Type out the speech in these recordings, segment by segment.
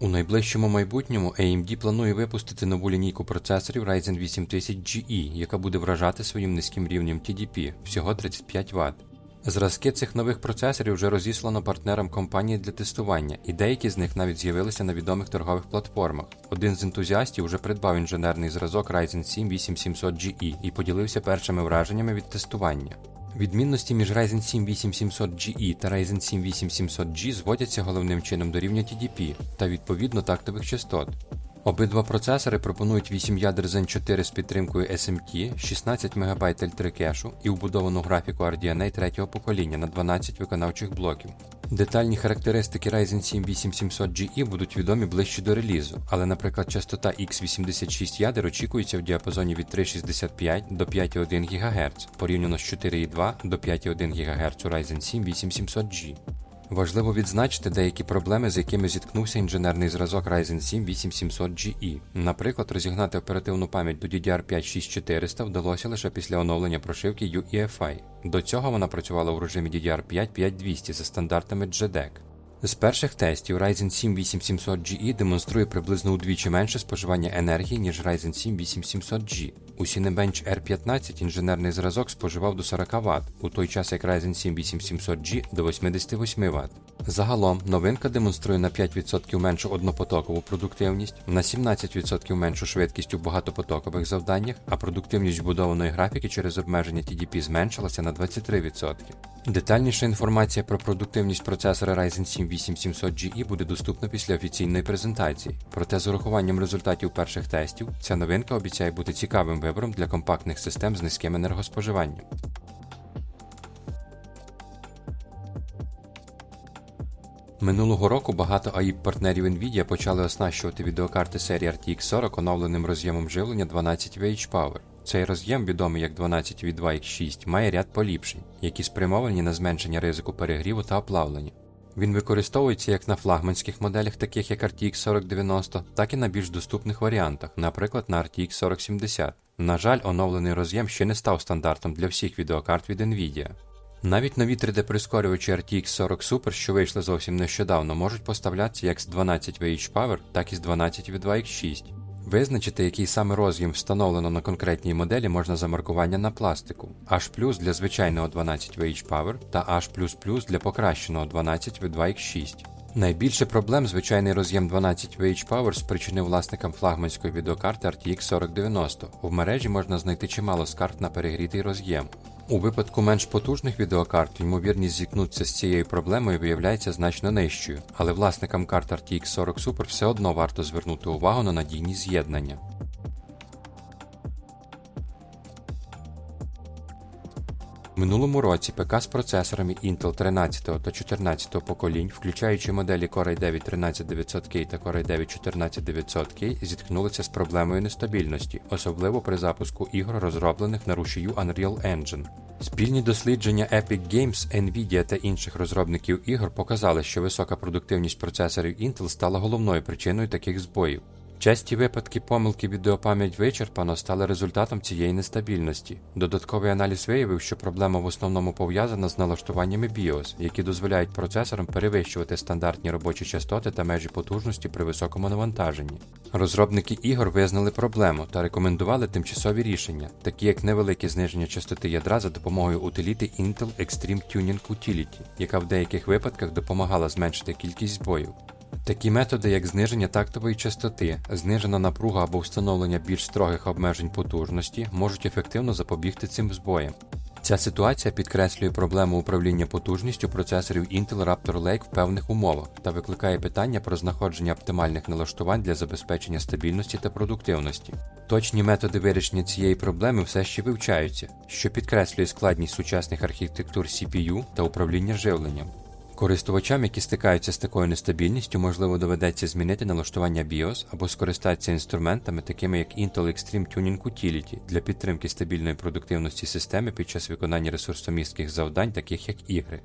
У найближчому майбутньому AMD планує випустити нову лінійку процесорів Ryzen 8000 GE, яка буде вражати своїм низьким рівнем TDP всього 35 Вт. Зразки цих нових процесорів вже розіслано партнерам компанії для тестування, і деякі з них навіть з'явилися на відомих торгових платформах. Один з ентузіастів вже придбав інженерний зразок Ryzen 7 8700GE і поділився першими враженнями від тестування. Відмінності між Ryzen 7 8700GE та Ryzen 7 8700G зводяться головним чином до рівня TDP та відповідно тактових частот. Обидва процесори пропонують 8 ядер Zen 4 з підтримкою SMT, 16 МБ L3 кешу і вбудовану графіку RDNA третього покоління на 12 виконавчих блоків. Детальні характеристики Ryzen 7 8700GE будуть відомі ближче до релізу, але, наприклад, частота X86 ядер очікується в діапазоні від 3,65 до 5,1 ГГц порівняно з 4,2 до 5,1 ГГц у Ryzen 7 8700G. Важливо відзначити деякі проблеми, з якими зіткнувся інженерний зразок Ryzen 7 8700GE. Наприклад, розігнати оперативну пам'ять до DDR5 6400 вдалося лише після оновлення прошивки UEFI. До цього вона працювала у режимі DDR5 5200 за стандартами JEDEC. З перших тестів Ryzen 7 8700GE демонструє приблизно удвічі менше споживання енергії, ніж Ryzen 7 8700G. У Cinebench R15 інженерний зразок споживав до 40 Вт, у той час як Ryzen 7 8700G до 88 Вт. Загалом новинка демонструє на 5% меншу однопотокову продуктивність, на 17% меншу швидкість у багатопотокових завданнях, а продуктивність вбудованої графіки через обмеження TDP зменшилася на 23%. Детальніша інформація про продуктивність процесора Ryzen 7 8700GE буде доступна після офіційної презентації. Проте з урахуванням результатів перших тестів, ця новинка обіцяє бути цікавим вибором для компактних систем з низьким енергоспоживанням. Минулого року багато AIP партнерів Nvidia почали оснащувати відеокарти серії RTX 40 оновленим роз'ємом живлення 12 VH Power. Цей роз'єм, відомий як 12 v 2 x 6 має ряд поліпшень, які спрямовані на зменшення ризику перегріву та оплавлення. Він використовується як на флагманських моделях, таких як RTX 4090, так і на більш доступних варіантах, наприклад на RTX 4070. На жаль, оновлений роз'єм ще не став стандартом для всіх відеокарт від Nvidia. Навіть нові 3D-прискорювачі RTX 40 Super, що вийшли зовсім нещодавно, можуть поставлятися як з 12 VH Power, так і з 12 v 2 x 6 Визначити, який саме роз'єм встановлено на конкретній моделі можна за маркування на пластику, H для звичайного 12 VH Power та H для покращеного 12 v 2 x 6 Найбільше проблем звичайний роз'єм 12 VH Power спричинив власникам флагманської відеокарти RTX 4090. В мережі можна знайти чимало скарг на перегрітий роз'єм. У випадку менш потужних відеокарт ймовірність зіткнутися з цією проблемою виявляється значно нижчою, але власникам карт RTX 40 Super все одно варто звернути увагу на надійні з'єднання. Минулому році ПК з процесорами Intel 13 та 14 поколінь, включаючи моделі Core i 9 13900K та Core i 9 14900K, зіткнулися з проблемою нестабільності, особливо при запуску ігор, розроблених на рушію Unreal Engine. Спільні дослідження Epic Games, Nvidia та інших розробників ігор показали, що висока продуктивність процесорів Intel стала головною причиною таких збоїв. Часті випадки помилки відеопам'ять вичерпано стали результатом цієї нестабільності. Додатковий аналіз виявив, що проблема в основному пов'язана з налаштуваннями BIOS, які дозволяють процесорам перевищувати стандартні робочі частоти та межі потужності при високому навантаженні. Розробники ігор визнали проблему та рекомендували тимчасові рішення, такі як невелике зниження частоти ядра за допомогою утиліти Intel Extreme Tuning Utility, яка в деяких випадках допомагала зменшити кількість збоїв. Такі методи, як зниження тактової частоти, знижена напруга або встановлення більш строгих обмежень потужності, можуть ефективно запобігти цим збоям. Ця ситуація підкреслює проблему управління потужністю процесорів Intel Raptor Lake в певних умовах та викликає питання про знаходження оптимальних налаштувань для забезпечення стабільності та продуктивності. Точні методи вирішення цієї проблеми все ще вивчаються, що підкреслює складність сучасних архітектур CPU та управління живленням. Користувачам, які стикаються з такою нестабільністю, можливо доведеться змінити налаштування BIOS або скористатися інструментами, такими як Intel Extreme Tuning Utility для підтримки стабільної продуктивності системи під час виконання ресурсомістких завдань, таких як ігри.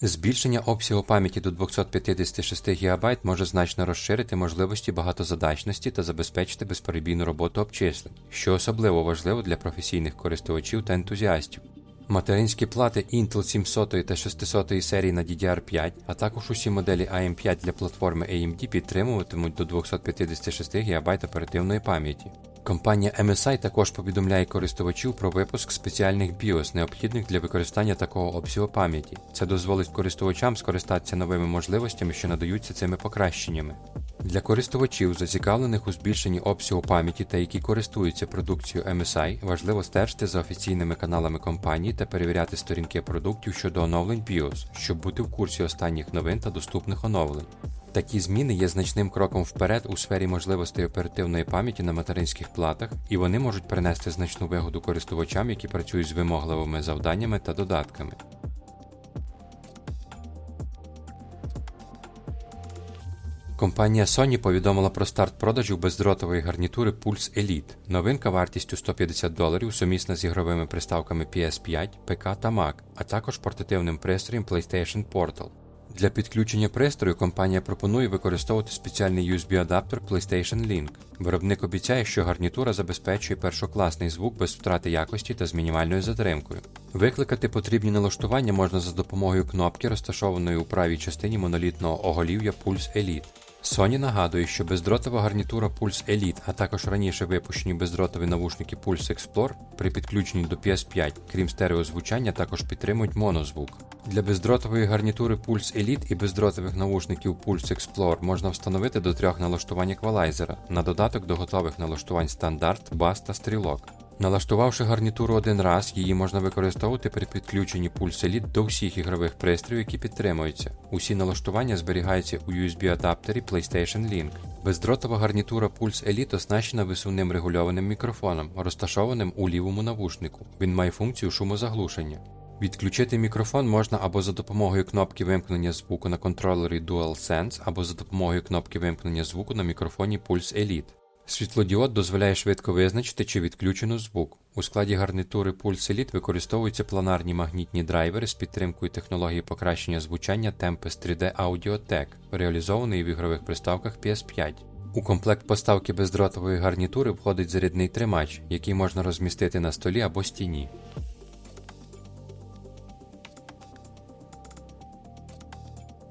Збільшення обсягу пам'яті до 256 ГБ може значно розширити можливості багатозадачності та забезпечити безперебійну роботу обчислень, що особливо важливо для професійних користувачів та ентузіастів. Материнські плати Intel 700 та 600 серії на DDR5, а також усі моделі AM5 для платформи AMD підтримуватимуть до 256 ГБ оперативної пам'яті. Компанія MSI також повідомляє користувачів про випуск спеціальних BIOS, необхідних для використання такого обсягу пам'яті. Це дозволить користувачам скористатися новими можливостями, що надаються цими покращеннями. Для користувачів, зацікавлених у збільшенні обсягу пам'яті та які користуються продукцією MSI, важливо стежити за офіційними каналами компанії та перевіряти сторінки продуктів щодо оновлень BIOS, щоб бути в курсі останніх новин та доступних оновлень. Такі зміни є значним кроком вперед у сфері можливостей оперативної пам'яті на материнських платах, і вони можуть принести значну вигоду користувачам, які працюють з вимогливими завданнями та додатками. Компанія Sony повідомила про старт продажів бездротової гарнітури Pulse Elite. Новинка вартістю 150 доларів сумісна з ігровими приставками PS5, ПК та Mac, а також портативним пристроєм PlayStation Portal. Для підключення пристрою компанія пропонує використовувати спеціальний USB-адаптер PlayStation Link. Виробник обіцяє, що гарнітура забезпечує першокласний звук без втрати якості та з мінімальною затримкою. Викликати потрібні налаштування можна за допомогою кнопки, розташованої у правій частині монолітного оголів'я Pulse Elite. Sony нагадує, що бездротова гарнітура Pulse Elite, а також раніше випущені бездротові навушники Pulse Explore при підключенні до PS5, крім стереозвучання, також підтримують монозвук. Для бездротової гарнітури Pulse Elite і бездротових навушників Pulse Explore можна встановити до трьох налаштувань еквалайзера на додаток до готових налаштувань стандарт, бас та стрілок. Налаштувавши гарнітуру один раз, її можна використовувати при підключенні Pulse Elite до всіх ігрових пристроїв, які підтримуються. Усі налаштування зберігаються у USB-адаптері PlayStation Link. Бездротова гарнітура Pulse Elite оснащена висувним регульованим мікрофоном, розташованим у лівому навушнику. Він має функцію шумозаглушення. Відключити мікрофон можна або за допомогою кнопки вимкнення звуку на контролері DualSense, або за допомогою кнопки вимкнення звуку на мікрофоні Pulse Elite. Світлодіод дозволяє швидко визначити, чи відключено звук. У складі гарнітури Pulse Elite використовуються планарні магнітні драйвери з підтримкою технології покращення звучання Tempest 3D Audio Tech, реалізованої в ігрових приставках PS5. У комплект поставки бездротової гарнітури входить зарядний тримач, який можна розмістити на столі або стіні.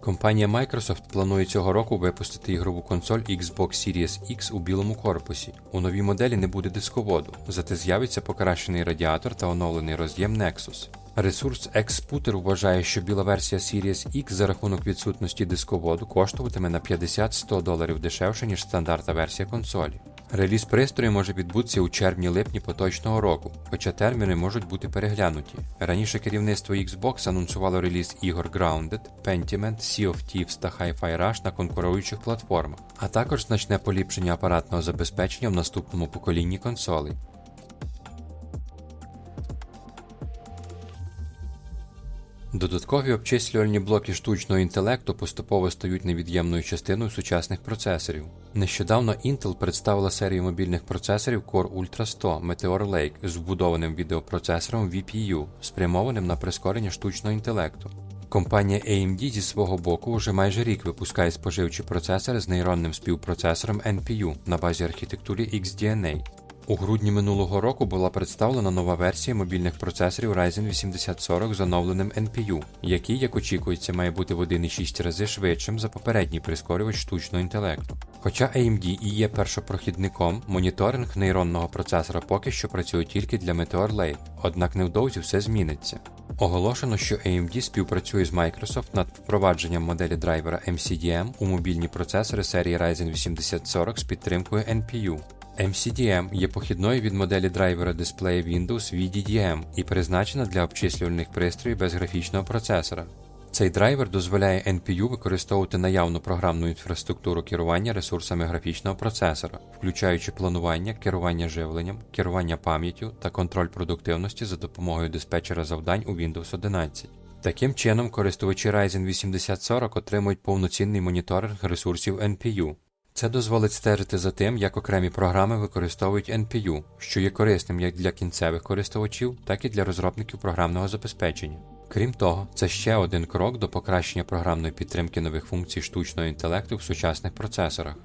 Компанія Microsoft планує цього року випустити ігрову консоль Xbox Series X у білому корпусі. У новій моделі не буде дисководу, зате з'явиться покращений радіатор та оновлений роз'єм Nexus. Ресурс Xputer вважає, що біла версія Series X за рахунок відсутності дисководу коштуватиме на 50-100 доларів дешевше, ніж стандартна версія консолі. Реліз пристрою може відбутися у червні-липні поточного року, хоча терміни можуть бути переглянуті. Раніше керівництво Xbox анонсувало реліз ігор Grounded, Pentiment, Sea of Thieves та Hi-Fi Rush на конкуруючих платформах, а також значне поліпшення апаратного забезпечення в наступному поколінні консолей. Додаткові обчислювальні блоки штучного інтелекту поступово стають невід'ємною частиною сучасних процесорів. Нещодавно Intel представила серію мобільних процесорів Core Ultra 100 Meteor Lake з вбудованим відеопроцесором VPU, спрямованим на прискорення штучного інтелекту. Компанія AMD зі свого боку вже майже рік випускає споживчі процесори з нейронним співпроцесором NPU на базі архітектури XDNA. У грудні минулого року була представлена нова версія мобільних процесорів Ryzen 8040 з оновленим NPU, який, як очікується, має бути в 1,6 рази швидшим за попередній прискорювач штучного інтелекту. Хоча AMD і є першопрохідником, моніторинг нейронного процесора поки що працює тільки для Meteor Lake, однак невдовзі все зміниться. Оголошено, що AMD співпрацює з Microsoft над впровадженням моделі драйвера MCDM у мобільні процесори серії Ryzen 8040 з підтримкою NPU. MCDM є похідною від моделі драйвера дисплея Windows VDDM і призначена для обчислювальних пристроїв без графічного процесора. Цей драйвер дозволяє NPU використовувати наявну програмну інфраструктуру керування ресурсами графічного процесора, включаючи планування, керування живленням, керування пам'яттю та контроль продуктивності за допомогою диспетчера завдань у Windows 11. Таким чином, користувачі Ryzen 8040 отримують повноцінний моніторинг ресурсів NPU. Це дозволить стежити за тим, як окремі програми використовують NPU, що є корисним як для кінцевих користувачів, так і для розробників програмного забезпечення. Крім того, це ще один крок до покращення програмної підтримки нових функцій штучного інтелекту в сучасних процесорах.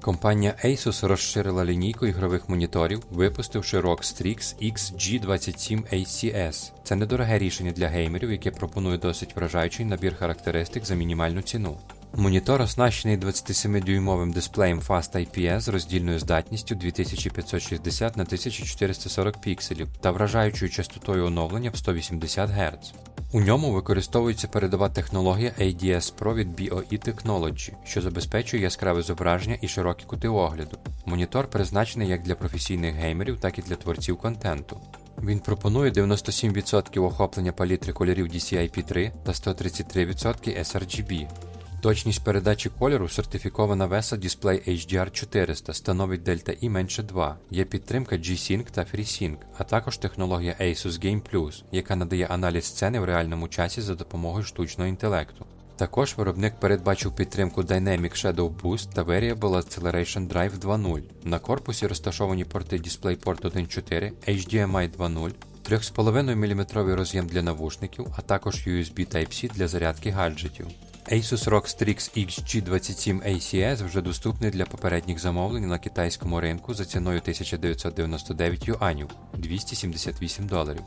Компанія Asus розширила лінійку ігрових моніторів, випустивши ROG Strix XG27 ACS. Це недороге рішення для геймерів, яке пропонує досить вражаючий набір характеристик за мінімальну ціну. Монітор оснащений 27-дюймовим дисплеєм Fast IPS з роздільною здатністю 2560 на 1440 пікселів та вражаючою частотою оновлення в 180 Гц. У ньому використовується передова технологія ADS Pro від BOE Technology, що забезпечує яскраве зображення і широкі кути огляду. Монітор призначений як для професійних геймерів, так і для творців контенту. Він пропонує 97% охоплення палітри кольорів DCI-P3 та 133% sRGB. Точність передачі кольору сертифікована VESA Display HDR 400 становить Delta E менше 2. Є підтримка G-Sync та FreeSync, а також технологія Asus Game Plus, яка надає аналіз сцени в реальному часі за допомогою штучного інтелекту. Також виробник передбачив підтримку Dynamic Shadow Boost та Variable Acceleration Drive 2.0. На корпусі розташовані порти DisplayPort 1.4, HDMI 2.0, 3,5 мм роз'єм для навушників, а також USB Type-C для зарядки гаджетів. Asus ROG Strix XG27 ACS вже доступний для попередніх замовлень на китайському ринку за ціною 1999 юанів 278 доларів.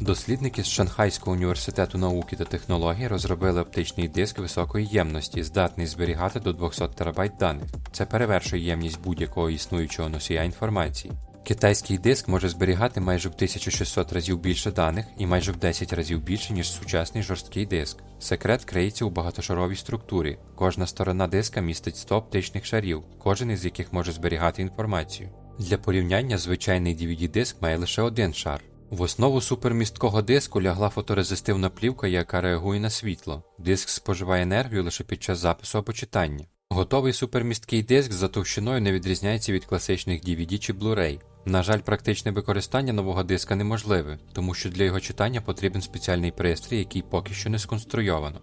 Дослідники з Шанхайського університету науки та технологій розробили оптичний диск високої ємності, здатний зберігати до 200 ТБ даних. Це перевершує ємність будь-якого існуючого носія інформації. Китайський диск може зберігати майже в 1600 разів більше даних і майже в 10 разів більше, ніж сучасний жорсткий диск. Секрет криється у багатошаровій структурі. Кожна сторона диска містить 100 оптичних шарів, кожен із яких може зберігати інформацію. Для порівняння звичайний DVD-диск має лише один шар. В основу супермісткого диску лягла фоторезистивна плівка, яка реагує на світло. Диск споживає енергію лише під час запису або читання. Готовий супермісткий диск за товщиною не відрізняється від класичних DVD чи Blu-ray. На жаль, практичне використання нового диска неможливе, тому що для його читання потрібен спеціальний пристрій, який поки що не сконструйовано.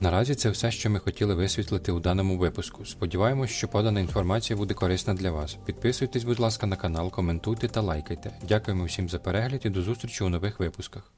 Наразі це все, що ми хотіли висвітлити у даному випуску. Сподіваємось, що подана інформація буде корисна для вас. Підписуйтесь, будь ласка, на канал, коментуйте та лайкайте. Дякуємо всім за перегляд і до зустрічі у нових випусках.